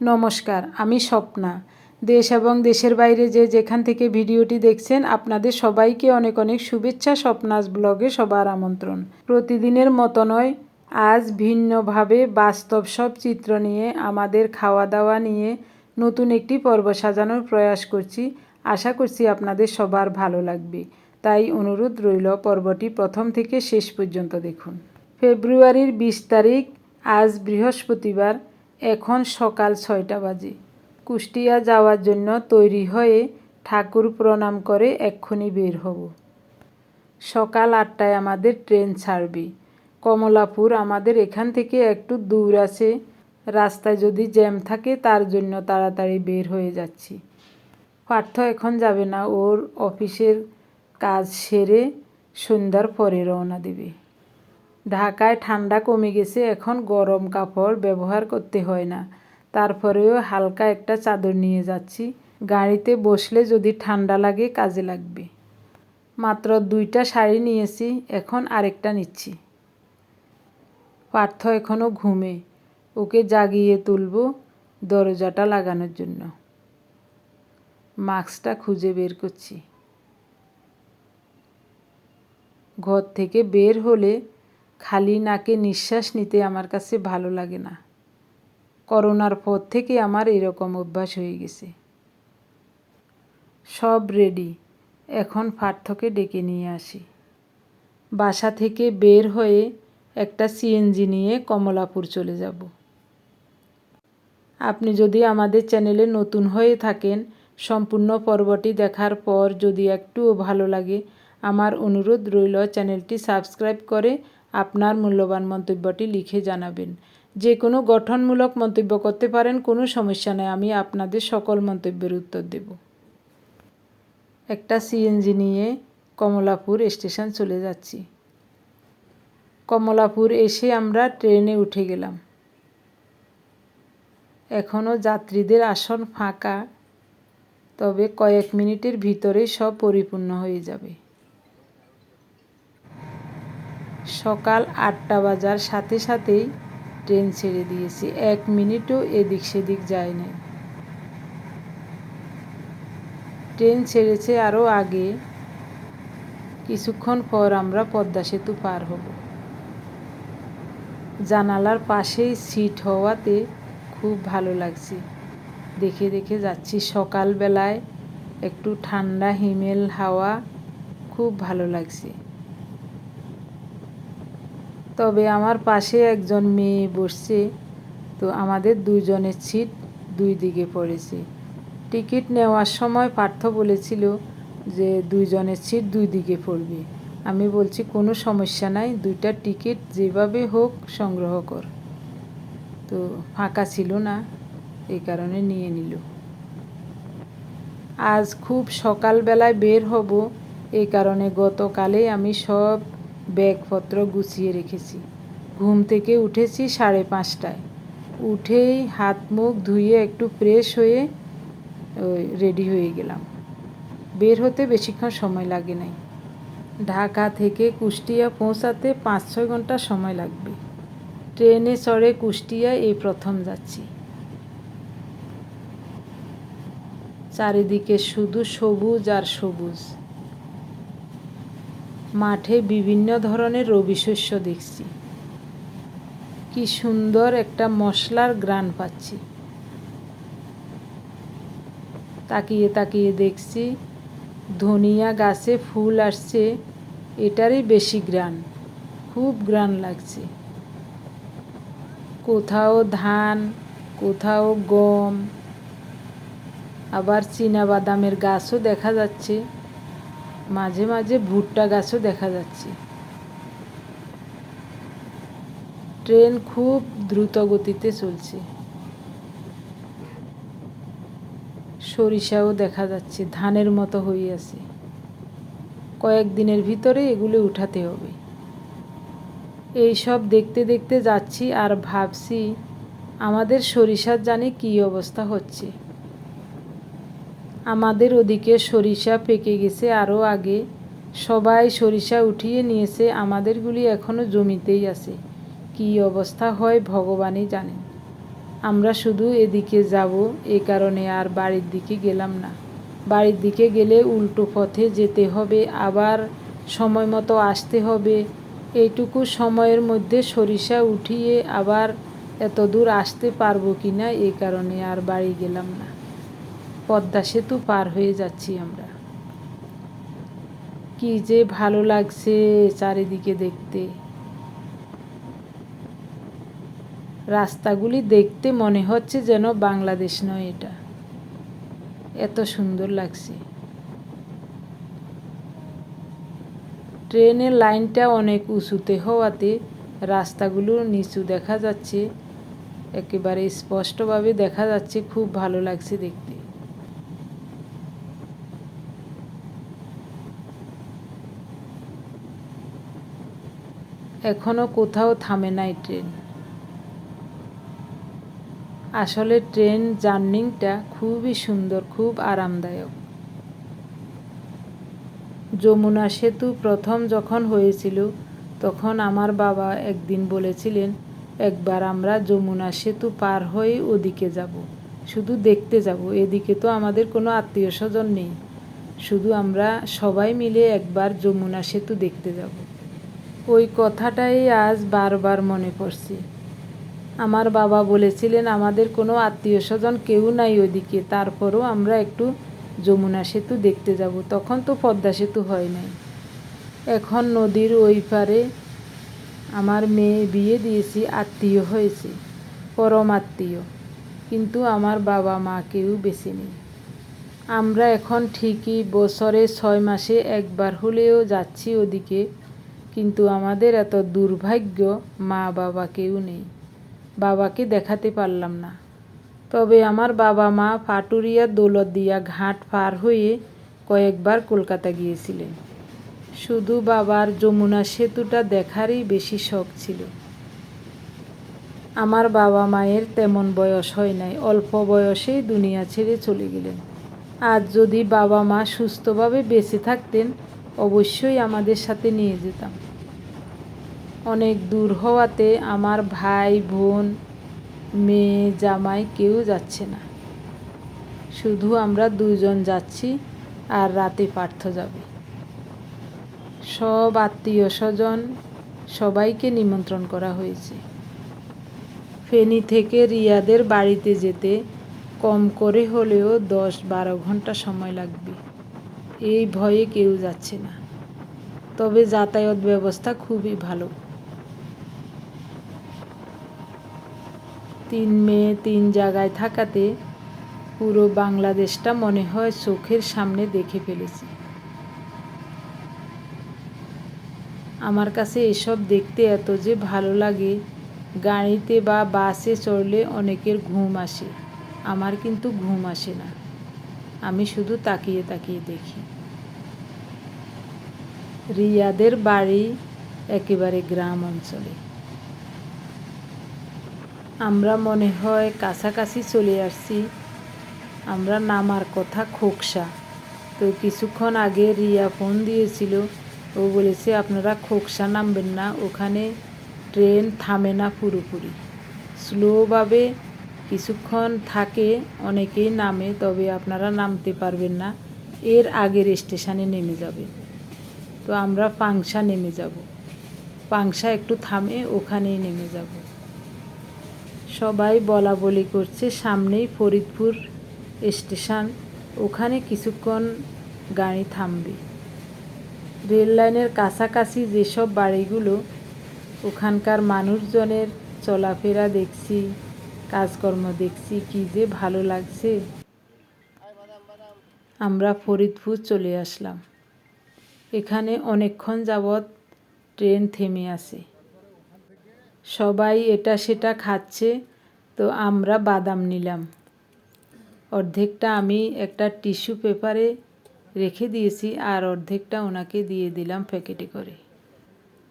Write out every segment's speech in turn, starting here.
নমস্কার, আমি স্বপ্না। দেশ এবং দেশের বাইরে যে যেখান থেকে ভিডিওটি দেখছেন, আপনাদের সবাইকে অনেক অনেক শুভেচ্ছা, স্বপ্নাস ব্লগে সবার আমন্ত্রণ। প্রতিদিনের মতো নয়, আজ ভিন্নভাবে বাস্তব সব চিত্র নিয়ে, আমাদের খাওয়া দাওয়া নিয়ে নতুন একটি পর্ব সাজানোর প্রয়াস করছি। আশা করছি আপনাদের সবার ভালো লাগবে। তাই অনুরোধ রইল পর্বটি প্রথম থেকে শেষ পর্যন্ত দেখুন। ফেব্রুয়ারির বিশ তারিখ, আজ বৃহস্পতিবার। এখন সকাল ছয়টা বাজে। কুষ্টিয়া যাওয়ার জন্য তৈরি হয়ে ঠাকুর প্রণাম করে এক্ষুনি বের হব। সকাল আটটায় আমাদের ট্রেন ছাড়বে। কমলাপুর আমাদের এখান থেকে একটু দূর আছে। রাস্তায় যদি জ্যাম থাকে তার জন্য তাড়াতাড়ি বের হয়ে যাচ্ছি। পার্থ এখন যাবে না, ওর অফিসের কাজ সেরে সন্ধ্যার পরে রওনা দেবে। ঢাকায় ঠান্ডা কমে গেছে, এখন গরম কাপড় ব্যবহার করতে হয় না। তারপরেও হালকা একটা চাদর নিয়ে যাচ্ছি। গাড়িতে বসলে যদি ঠান্ডা লাগে, কাজে লাগবে। মাত্র দুইটা শাড়ি নিয়েছি, এখন আরেকটা নিচ্ছি। পার্থ এখনও ঘুমে। ওকে জাগিয়ে তুলব দরজাটা লাগানোর জন্য। মাস্কটা খুঁজে বের করছি। ঘর থেকে বের হলে খালি নাকে নিঃশ্বাস নিতে আমার কাছে ভালো লাগে না। করোনার পর থেকে আমার এরকম অভ্যাস হয়ে গেছে। সব রেডি এখন পার্থকে ডেকে নিয়ে আসি। বাসা থেকে বের হয়ে একটা সিএনজি নিয়ে কমলাপুর চলে যাব। আপনি যদি আমাদের চ্যানেলে নতুন হয়ে থাকেন, সম্পূর্ণ পর্বটি দেখার পর যদি একটুও ভালো লাগে, আমার অনুরোধ রইল চ্যানেলটি সাবস্ক্রাইব করে আপনার মূল্যবান মন্তব্যটি লিখে জানাবেন। যে কোনো গঠনমূলক মন্তব্য করতে পারেন, কোনো সমস্যা নেই, আমি আপনাদের সকল মন্তব্যের উত্তর দেব। একটা সিএনজি নিয়ে কমলাপুর স্টেশন চলে যাচ্ছি। কমলাপুর এসে আমরা ট্রেনে উঠে গেলাম। এখনও যাত্রীদের আসন ফাঁকা, তবে কয়েক মিনিটের ভিতরে সব পরিপূর্ণ হয়ে যাবে। সকাল আটটা বাজার সাথে সাথেই ট্রেন ছেড়ে দিয়েছি। এক মিনিটও এদিক সেদিক যায় নাই ট্রেন ছেড়েছে আরও আগে। কিছুক্ষণ পর আমরা পদ্মা সেতু পার হব। জানালার পাশেই সিট হওয়াতে খুব ভালো লাগছে। দেখে দেখে যাচ্ছি সকালবেলায় একটু ঠান্ডা হিমেল হাওয়া খুব ভালো লাগছে। তবে আমার পাশে একজন মেয়ে বসছে, তো আমাদের দুজনের সিট দুই দিকে পড়েছে। টিকিট নেওয়ার সময় পার্থ বলেছিল যে দুইজনের সিট দুই দিকে পড়বে। আমি বলছি, কোনো সমস্যা নাই, দুইটা টিকিট যেভাবে হোক সংগ্রহ কর। তো ফাঁকা ছিল না, এই কারণে নিয়ে নিল। আজ খুব সকালবেলায় বের হব, এই কারণে গতকালে আমি সব ব্যাগপত্র গুছিয়ে রেখেছি। ঘুম থেকে উঠেছি সাড়ে পাঁচটায়। উঠেই হাত মুখ ধুয়ে একটু ফ্রেশ হয়ে রেডি হয়ে গেলাম। বের হতে বেশিক্ষণ সময় লাগে নাই। ঢাকা থেকে কুষ্টিয়া পৌঁছাতে পাঁচ ছয় ঘণ্টা সময় লাগবে। ট্রেনে চড়ে কুষ্টিয়া এই প্রথম যাচ্ছি। চারিদিকে শুধু সবুজ আর সবুজ। মাঠে বিভিন্ন ধরনের রবি শস্য দেখছি। কি সুন্দর একটা মশলার গ্রান পাচ্ছি। তাকিয়ে তাকিয়ে দেখছি ধনিয়া গাছে ফুল আসছে, এটারই বেশি গ্রান, খুব গ্রান লাগছে। কোথাও ধান, কোথাও গম, আবার চীনা বাদামের গাছও দেখা যাচ্ছে। মাঝে মাঝে ভুট্টা গাছও দেখা যাচ্ছে। ট্রেন খুব দ্রুত গতিতে চলছে। সরিষাও দেখা যাচ্ছে, ধানের মতো হয়ে আছে। কয়েকদিনের ভিতরে এগুলো উঠাতে হবে। এই সব দেখতে দেখতে যাচ্ছি আর ভাবছি, আমাদের সরিষার জানি কী অবস্থা হচ্ছে। আমাদের ওদিকে সরিষা পেকে গেছে আরও আগে। সবাই সরিষা উঠিয়ে নিয়েছে, আমাদেরগুলি এখনও জমিতেই আছে। কি অবস্থা হয় ভগবানই জানেন। আমরা শুধু এদিকে যাব, এ কারণে আর বাড়ির দিকে গেলাম না। বাড়ির দিকে গেলে উল্টো পথে যেতে হবে, আবার সময় মতো আসতে হবে। এইটুকু সময়ের মধ্যে সরিষা উঠিয়ে আবার এত দূর আসতে পারব কি না এই কারণে আর বাড়ি গেলাম না। পদ্মা সেতু পার হয়ে যাচ্ছি আমরা। কি যে ভালো লাগছে চারিদিকে দেখতে। রাস্তাগুলি দেখতে মনে হচ্ছে যেন বাংলাদেশ নয় এটা। এত সুন্দর লাগছে। ট্রেনের লাইনটা অনেক উঁচুতে হওয়াতে রাস্তাগুলো নিচু দেখা যাচ্ছে। একেবারে স্পষ্টভাবে দেখা যাচ্ছে, খুব ভালো লাগছে দেখতে। এখনও কোথাও থামে নাই ট্রেন। আসলে ট্রেন জার্নিংটা খুবই সুন্দর, খুব আরামদায়ক। যমুনা সেতু প্রথম যখন হয়েছিল, তখন আমার বাবা একদিন বলেছিলেন, একবার আমরা যমুনা সেতু পার হয়ে ওদিকে যাব। শুধু দেখতে যাব, এদিকে তো আমাদের কোনো আত্মীয় স্বজন নেই। শুধু আমরা সবাই মিলে একবার যমুনা সেতু দেখতে যাব। ওই কথাটাই আজ বারবার মনে পড়ছে। আমার বাবা বলেছিলেন, আমাদের কোনো আত্মীয় স্বজন কেউ নাই ওদিকে, তারপরও আমরা একটু যমুনা সেতু দেখতে যাব। তখন তো পদ্মা সেতু হয় নাই। এখন নদীর ওই পারে আমার মেয়ে বিয়ে দিয়েছি, আত্মীয় হয়েছে, পরম আত্মীয়। কিন্তু আমার বাবা মা কেউ বেছে নেই। আমরা এখন ঠিকই বছরে ছয় মাসে একবার হলেও যাচ্ছি ওদিকে। কিন্তু আমাদের এত দুর্ভাগ্য মা বাবা কেউ নেই। বাবাকে দেখাতে পারলাম না। তবে আমার বাবা মা পাটুরিয়া দৌলতদিয়া ঘাট পার হয়ে কয়েকবার কলকাতা গিয়েছিলেন। শুধু বাবার যমুনা সেতুটা দেখারই বেশি শখ ছিল। আমার বাবা মায়ের তেমন বয়স হয় নাই, অল্প বয়সেই দুনিয়া ছেড়ে চলে গেলেন। আজ যদি বাবা মা সুস্থভাবে বেঁচে থাকতেন, অবশ্যই আমাদের সাথে নিয়ে যেতাম। অনেক দূর হওয়াতে আমার ভাই, বোন, মেয়ে, জামাই কেউ যাচ্ছে না। শুধু আমরা দুজন যাচ্ছি আর রাতে পার্থ যাবে। সব আত্মীয় স্বজন সবাইকে নিমন্ত্রণ করা হয়েছে। ফেনী থেকে রিয়াদের বাড়িতে যেতে কম করে হলেও দশ বারো ঘণ্টা সময় লাগবে। এই ভয়ে কেউ যাচ্ছে না। তবে যাতায়াত ব্যবস্থা খুবই ভালো। তিন মেয়ে তিন জায়গায় থাকাতে পুরো বাংলাদেশটা মনে হয় চোখের সামনে দেখে ফেলেছি। আমার কাছে এসব দেখতে এত যে ভালো লাগে, গাড়িতে বা বাসে চড়লে অনেকের ঘুম আসে, আমার কিন্তু ঘুম আসে না। আমি শুধু তাকিয়ে তাকিয়ে দেখি। রিয়াদের বাড়ি একেবারে গ্রাম অঞ্চলে। আমরা মনে হয় কাছাকাছি চলে আসছি। আমরা নামার কথা খোকসা। তো কিছুক্ষণ আগে রিয়া ফোন দিয়েছিল। ও বলেছে, আপনারা খোকসা নামবেন না। ওখানে ট্রেন থামে না পুরোপুরি। স্লোভাবে কিছুক্ষণ থাকে, অনেকেই নামে, তবে আপনারা নামতে পারবেন না। এর আগের স্টেশনে নেমে যাবে। তো আমরা পাংশা নেমে যাব। পাংশা একটু থামে, ওখানেই নেমে যাব। সবাই বলা বলি করছে সামনেই ফরিদপুর স্টেশন। ওখানে কিছুক্ষণ গাড়ি থামবে। রেল লাইনের কাছাকাছি যেসব বাড়িগুলো, ওখানকার মানুষজনের চলাফেরা দেখছি, কাজকর্ম দেখছি, কি যে ভালো লাগছে। আমরা ফরিদপুর চলে আসলাম। এখানে অনেকক্ষণ যাবৎ ট্রেন থেমে আছে। সবাই এটা সেটা খাচ্ছে, তো আমরা বাদাম নিলাম। অর্ধেকটা আমি একটা টিস্যু পেপারে রেখে দিয়েছি আর অর্ধেকটা ওনাকে দিয়ে দিলাম প্যাকেটে করে।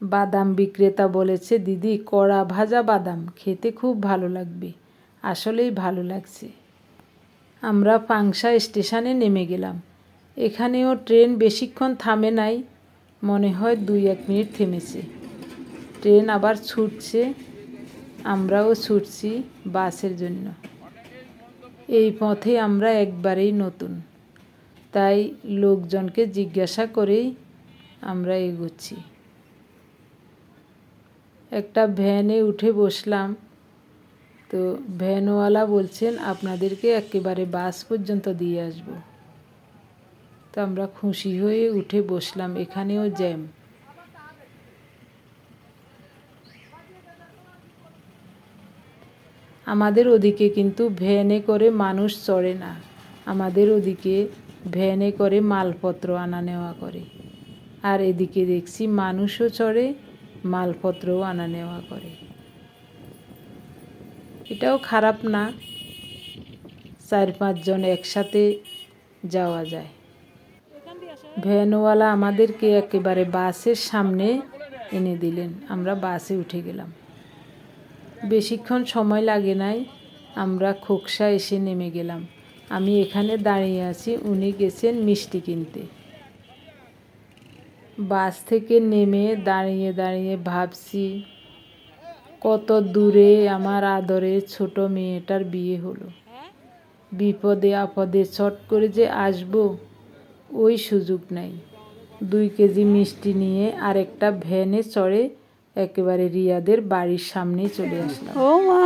বাদাম বিক্রেতা বলেছে, দিদি, কড়া ভাজা বাদাম, খেতে খুব ভালো লাগবে। আসলেই ভালো লাগছে। আমরা পাংশা স্টেশনে নেমে গেলাম। এখানেও ট্রেন বেশিক্ষণ থামে নাই, মনে হয় দুই এক মিনিট থেমেছে। ট্রেন আবার ছুটছে, আমরাও ছুটছি বাসের জন্য। এই পথে আমরা একবারেই নতুন। তাই লোকজনকে জিজ্ঞাসা করেই আমরা এগোচ্ছি। একটা ভ্যানে উঠে বসলাম। তো ভ্যানওয়ালা বলছেন, আপনাদেরকে একেবারে বাস পর্যন্ত দিয়ে আসব। তো আমরা খুশি হয়ে উঠে বসলাম। এখানেও জ্যাম। আমাদের ওদিকে কিন্তু ভ্যানে করে মানুষ চড়ে না। আমাদের ওদিকে ভ্যানে করে মালপত্র আনা নেওয়া করে। আর এদিকে দেখছি মানুষও চড়ে, মালপত্রও আনা নেওয়া করে। এটাও খারাপ না, চার পাঁচজন একসাথে যাওয়া যায়। ভ্যানওয়ালা আমাদেরকে একেবারে বাসের সামনে এনে দিলেন। আমরা বাসে উঠে গেলাম। বেশিক্ষণ সময় লাগে নাই, আমরা খোকসা এসে নেমে গেলাম। আমি এখানে দাঁড়িয়ে আছি, উনি গেছেন মিষ্টি কিনতে। বাস থেকে নেমে দাঁড়িয়ে দাঁড়িয়ে ভাবছি, কত দূরে আমার আদরের ছোট মেয়েটার বিয়ে হলো। বিপদে আপদে চট করে যে আসব, ওই সুযোগ নাই। দুই কেজি মিষ্টি নিয়ে আরেকটা ভ্যানে চড়ে একেবারে রিয়াদের বাড়ির সামনেই চলে আসলাম। ও মা।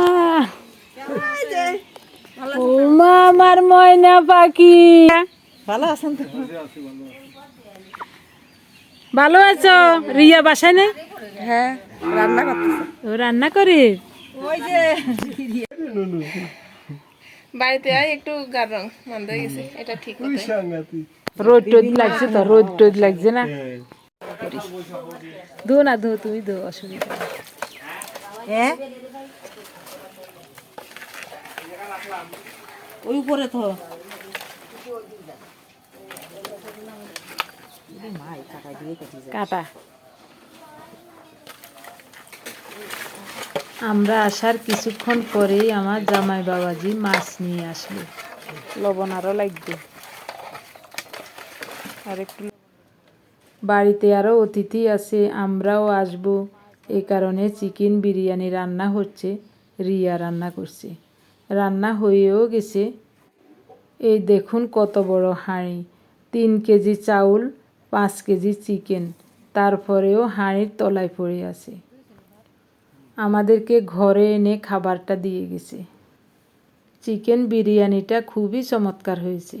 ও মা আমার ময়না পাখি। ভালো আছেন তো? ভালো আছো? রিয়া বাসায় না? হ্যাঁ রান্না করতেছে। ও রান্না করে? ওই যে বাড়িতে আয় একটু গার রং মন্দ হয়ে গেছে এটা ঠিক রোদ টোদ লাগছে তো রোদ টোদ লাগছে না? ধো না ধো তুমি ধো অসুবিধা হ্যাঁ ওই উপরে তো কাটা আমরা আসার কিছুক্ষণ পরেই আমার জামাই বাবাজি মাছ নিয়ে আসলো। লবণ আরও লাগবে। আর একটু বাড়িতে আরও অতিথি আছে, আমরাও আসব। এ কারণে চিকেন বিরিয়ানি রান্না হচ্ছে, রিয়া রান্না করছে। রান্না হয়েও গেছে। এই দেখুন কত বড় হাঁড়ি। তিন কেজি চাউল, পাঁচ কেজি চিকেন। তারপরেও হাঁড়ির তলায় পড়ে আছে। আমাদেরকে ঘরে এনে খাবারটা দিয়ে গেছে। চিকেন বিরিয়ানিটা খুবই চমৎকার হয়েছে।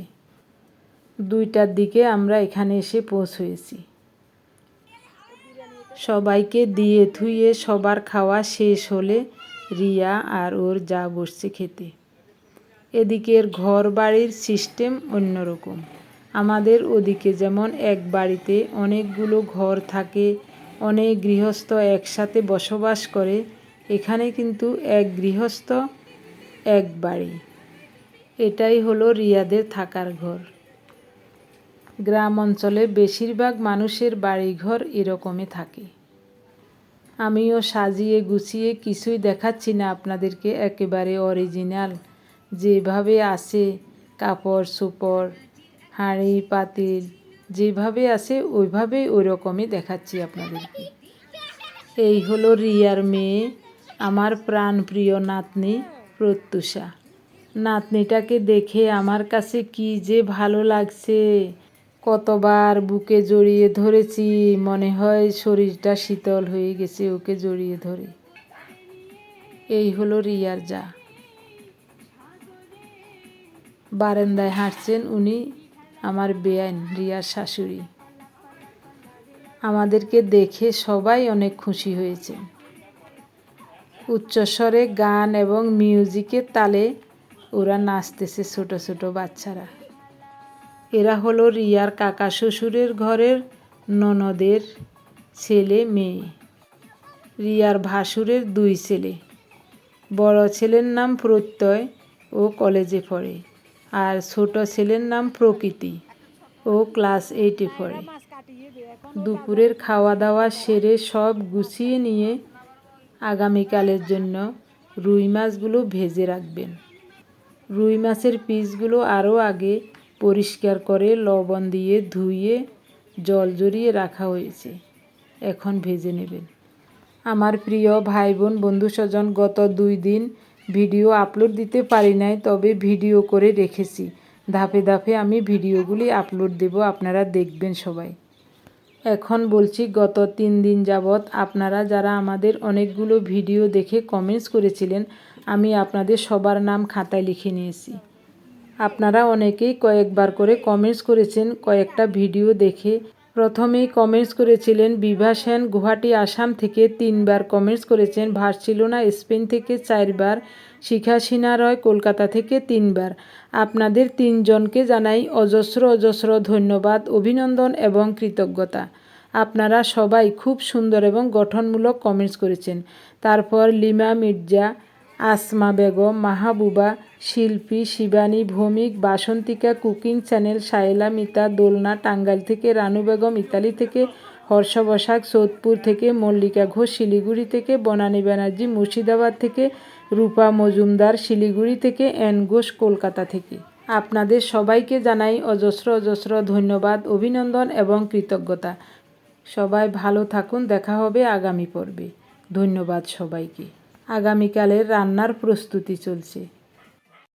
দুইটার দিকে আমরা এখানে এসে পৌঁছেছি সবাইকে দিয়ে ধুয়ে সবার খাওয়া শেষ হলে রিয়া আর ওর যা বসছে খেতে। এদিকের ঘর বাড়ির সিস্টেম অন্যরকম। আমাদের ওদিকে যেমন এক বাড়িতে অনেকগুলো ঘর থাকে, অনেক গৃহস্থ একসাথে বসবাস করে, এখানে কিন্তু এক গৃহস্থ, এক বাড়ি। এটাই হলো রিয়াদের থাকার ঘর। গ্রাম অঞ্চলে বেশিরভাগ মানুষের বাড়িঘর এরকমই থাকে। আমিও সাজিয়ে গুছিয়ে কিছুই দেখাচ্ছি না আপনাদেরকে, একেবারে অরিজিনাল যেভাবে আসে কাপড় চোপড় হাঁড়ি, পাতিল, যেভাবে আসে ওইভাবেই ওই রকমই দেখাচ্ছি আপনাদেরকে। এই হলো রিয়ার মেয়ে, আমার প্রাণপ্রিয় নাতনি প্রত্যুষা। নাতনিটাকে দেখে আমার কাছে কি যে ভালো লাগছে। কতবার বুকে জড়িয়ে ধরেছি, মনে হয় শরীরটা শীতল হয়ে গেছে ওকে জড়িয়ে ধরে। এই হলো রিয়ার যা। বারান্দায় হাঁটছেন উনি আমার বেআইন রিয়ার শাশুড়ি। আমাদেরকে দেখে সবাই অনেক খুশি হয়েছে। উচ্চস্বরে গান এবং মিউজিকের তালে ওরা নাচতেছে ছোট ছোট বাচ্চারা। এরা হলো রিয়ার কাকা শ্বশুরের ঘরের ননদের ছেলে মেয়ে। রিয়ার ভাসুরের দুই ছেলে। বড় ছেলের নাম প্রত্যয় ও কলেজে পড়ে আর ছোট ছেলের নাম প্রকৃতি ও ক্লাস এইটে পড়ে। দুপুরের খাওয়া দাওয়া সেরে সব গুছিয়ে নিয়ে আগামীকালের জন্য রুই মাছগুলো ভেজে রাখবেন। রুই মাছের পিসগুলো আরও আগে পরিষ্কার করে লবণ দিয়ে ধুয়ে জল জড়িয়ে রাখা হয়েছে। এখন ভেজে নেবেন। আমার প্রিয় ভাই বোন বন্ধু স্বজন গত দুই দিন ভিডিও আপলোড দিতে পারি নাই, তবে ভিডিও করে রেখেছি। ধাপে ধাপে আমি ভিডিওগুলি আপলোড দেব, আপনারা দেখবেন সবাই। এখন বলছি, গত তিন দিন যাবৎ আপনারা যারা আমাদের অনেকগুলো ভিডিও দেখে কমেন্টস করেছিলেন, আমি আপনাদের সবার নাম খাতায় লিখে নিয়েছি। আপনারা অনেকেই কয়েকবার করে কমেন্টস করেছেন, কয়েকটা ভিডিও দেখে। প্রথমেই কমেন্টস করেছিলেন, বিভা সেন গুয়াহাটি, আসাম থেকে তিনবার কমেন্টস করেছেন, ভার্সিলোনা, স্পেন থেকে চারবার, শিখা সিনহা রয়, কলকাতা থেকে তিনবার। আপনাদের তিনজনকে জানাই অজস্র অজস্র ধন্যবাদ, অভিনন্দন এবং কৃতজ্ঞতা। আপনারা সবাই খুব সুন্দর এবং গঠনমূলক কমেন্টস করেছেন। তারপর লিমা মির্জা আসমা বেগম, মাহাবুবা, শিল্পী শিবানী, ভৌমিক, বাসন্তিকা, কুকিং চ্যানেল সায়েলা মিতা, দোলনা টাঙ্গাইল থেকে রানু বেগম, ইতালি থেকে হর্ষ বসাক, সোদপুর থেকে মল্লিকা ঘোষ, শিলিগুড়ি থেকে বনানী ব্যানার্জি, মুর্শিদাবাদ থেকে রূপা মজুমদার, শিলিগুড়ি থেকে এন ঘোষ, কলকাতা থেকে। আপনাদের সবাইকে জানাই অজস্র অজস্র ধন্যবাদ, অভিনন্দন এবং কৃতজ্ঞতা। সবাই ভালো থাকুন, দেখা হবে আগামী পর্বে। ধন্যবাদ সবাইকে। আগামীকালের রান্নার প্রস্তুতি চলছে।